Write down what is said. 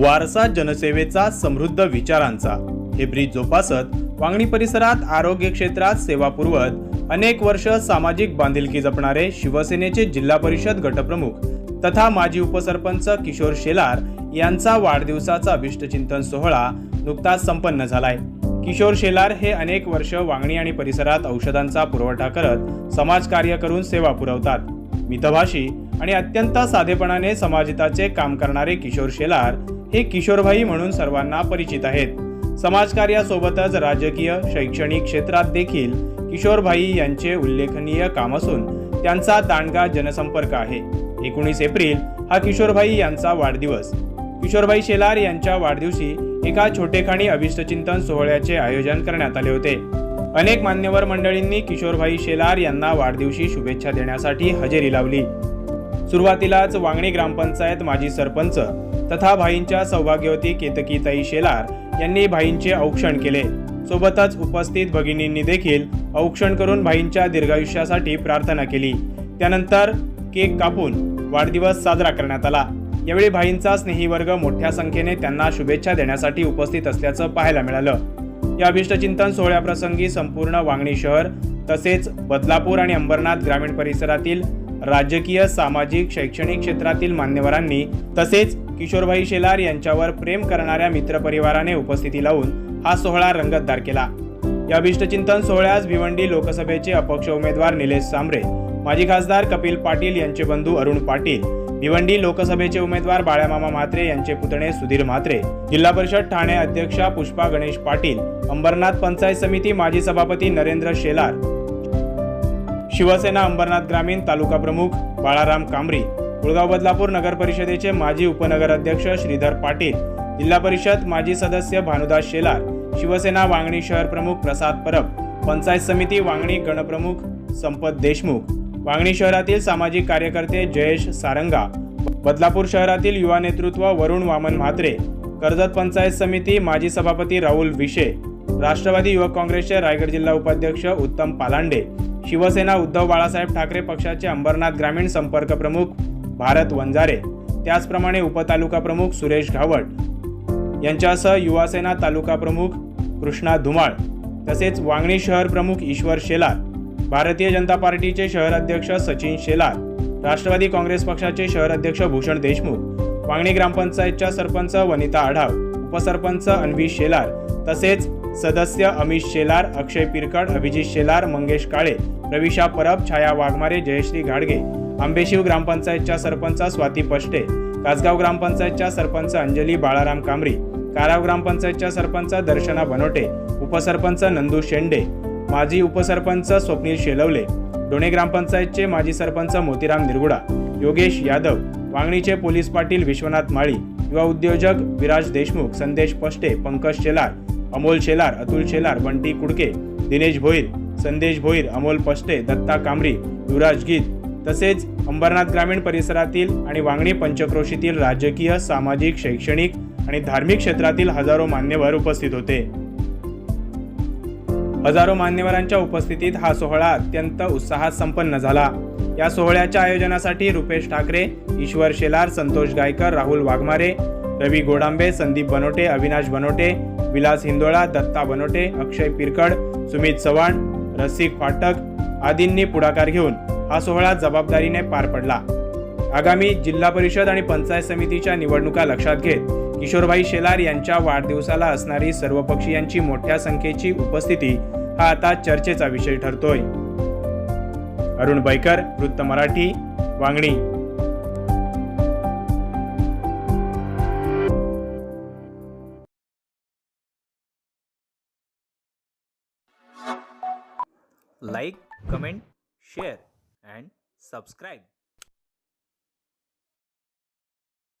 वारसा जनसेवेचा समृद्ध विचारांचा. हे ब्रिज जोपासत वांगणी परिसरात आरोग्य क्षेत्रात सेवा पुरवत अनेक वर्ष सामाजिक बांधिलकी जपणारे शिवसेनेचे जिल्हा परिषद गटप्रमुख तथा माजी उपसरपंच किशोर शेलार यांचा वाढदिवसाचा अभिष्टचिंतन सोहळा नुकताच संपन्न झालाय. किशोर शेलार हे अनेक वर्ष वांगणी आणि परिसरात औषधांचा पुरवठा करत समाजकार्य करून सेवा पुरवतात. मितभाषी आणि अत्यंत साधेपणाने समाजहिताचे काम करणारे किशोर शेलार हे किशोरभाई म्हणून सर्वांना परिचित आहेत. समाजकार्यासोबतच राजकीय शैक्षणिक क्षेत्रात देखील किशोरभाई यांचे उल्लेखनीय काम असून त्यांचा दांडगा जनसंपर्क आहे. एकोणीस एप्रिल हा किशोरभाई यांचा वाढदिवस. किशोरभाई शेलार यांच्या वाढदिवशी एका छोटेखानी अभिष्टचिंतन सोहळ्याचे आयोजन करण्यात आले होते. अनेक मान्यवर मंडळींनी किशोरभाई शेलार यांना वाढदिवशी शुभेच्छा देण्यासाठी हजेरी लावली. सुरुवातीलाच वांगणी ग्रामपंचायत माजी सरपंच तथा भाईंच्या सौभाग्यवती केतकीताई शेलार यांनी भाईंचे औक्षण केले. सोबतच उपस्थित भगिनींनी देखील औक्षण करून भाईंच्या दीर्घायुष्यासाठी प्रार्थना केली. त्यानंतर केक कापून वाढदिवस साजरा करण्यात आला. यावेळी भाईंचा स्नेही वर्ग मोठ्या संख्येने त्यांना शुभेच्छा देण्यासाठी उपस्थित असल्याचं पाहायला मिळालं. या अभिष्टचिंतन सोहळ्याप्रसंगी संपूर्ण वांगणी शहर तसेच बदलापूर आणि अंबरनाथ ग्रामीण परिसरातील राजकीय सामाजिक शैक्षणिक क्षेत्रातील मान्यवरांनी तसेच किशोरभाई शेलार यांच्यावर प्रेम करणाऱ्या मित्रपरिवाराने उपस्थिती लावून हा सोहळा रंगतदार केला. या अभिष्टचिंतन सोहळ्यास भिवंडी लोकसभेचे अपक्ष उमेदवार निलेश सांबरे माजी खासदार कपिल पाटील यांचे बंधू अरुण पाटील भिवंडी लोकसभेचे उमेदवार बाळ्यामामा म्हात्रे यांचे पुतणे सुधीर म्हात्रे. जिल्हा परिषद ठाणे अध्यक्षा पुष्पा गणेश पाटील अंबरनाथ पंचायत समिती माजी सभापती नरेंद्र शेलार शिवसेना अंबरनाथ ग्रामीण तालुका प्रमुख बाळाराम कांबरी कुळगाव बदलापूर नगर परिषदेचे माजी उपनगर अध्यक्ष श्रीधर पाटील जिल्हा परिषद माजी सदस्य भानुदास शेलार शिवसेना वांगणी शहर प्रमुख प्रसाद परब पंचायत समिती वांगणी गणप्रमुख संपत देशमुख. वांगणी शहरातील सामाजिक कार्यकर्ते जयेश सारंगा बदलापूर शहरातील युवा नेतृत्व वरुण वामन म्हात्रे कर्जत पंचायत समिती माजी सभापती राहुल विशे राष्ट्रवादी युवक काँग्रेसचे रायगड जिल्हा उपाध्यक्ष उत्तम पालांडे शिवसेना उद्धव बाळासाहेब ठाकरे पक्षाचे अंबरनाथ ग्रामीण संपर्क प्रमुख भारत वंजारे त्याचप्रमाणे उपतालुका प्रमुख सुरेश घावट यांच्यासह युवासेना तालुका प्रमुख कृष्णा धुमाळ तसेच वांगणी शहर प्रमुख ईश्वर शेलार भारतीय जनता पार्टीचे शहर अध्यक्ष सचिन शेलार राष्ट्रवादी काँग्रेस पक्षाचे शहर अध्यक्ष भूषण देशमुख वांगणी ग्रामपंचायतच्या सरपंच वनिता आढाव उपसरपंच अन्वी शेलार तसेच सदस्य अमित शेलार अक्षय पिरकड अभिजित शेलार मंगेश काळे प्रविशा परब छाया वाघमारे जयश्री घाडगे आंबेशिव ग्रामपंचायतच्या सरपंच स्वाती पष्टे कासगाव ग्रामपंचायतच्या सरपंच अंजली बाळाराम कांबरी काराव ग्रामपंचायतच्या सरपंच दर्शना बनोटे उपसरपंच नंदू शेंडे माजी उपसरपंच स्वप्नील शेलवले डोणे ग्रामपंचायतचे माजी सरपंच मोतीराम निरगुडा योगेश यादव वांगणीचे पोलीस पाटील विश्वनाथ माळी युवा उद्योजक विराज देशमुख संदेश पष्टे पंकज शेलार अमोल शेलार अतुल शेलार बंटी कुडके दिनेश भोईर संदेश भोईर अमोल पष्टे दत्ता कांबरी युवराज गीत तसेच अंबरनाथ ग्रामीण परिसरातील आणि वांगणी पंचक्रोशीतील राजकीय सामाजिक शैक्षणिक आणि धार्मिक क्षेत्रातील हजारो मान्यवर उपस्थित होते. हजारो मान्यवरांच्या उपस्थितीत हा सोहळा अत्यंत उत्साहात संपन्न झाला. या सोहळ्याच्या आयोजनासाठी रुपेश ठाकरे ईश्वर शेलार संतोष गायकर राहुल वाघमारे रवी गोडांबे संदीप बनोटे अविनाश बनोटे विलास हिंदोळा दत्ता बनोटे अक्षय पिरकड सुमित चव्हाण रसिक फाटक आदींनी पुढाकार घेऊन हा सोहळा जबाबदारीने पार पडला. आगामी जिल्हा परिषद आणि पंचायत समितीच्या निवडणुका लक्षात घेत किशोरभाई शेलार यांच्या वाढदिवसाला असणारी सर्वपक्षीयांची मोठ्या संख्येची उपस्थिती हा आता चर्चेचा विषय ठरतोय. अरुण बैकर वृत्त Marathi Vangani like comment share and subscribe.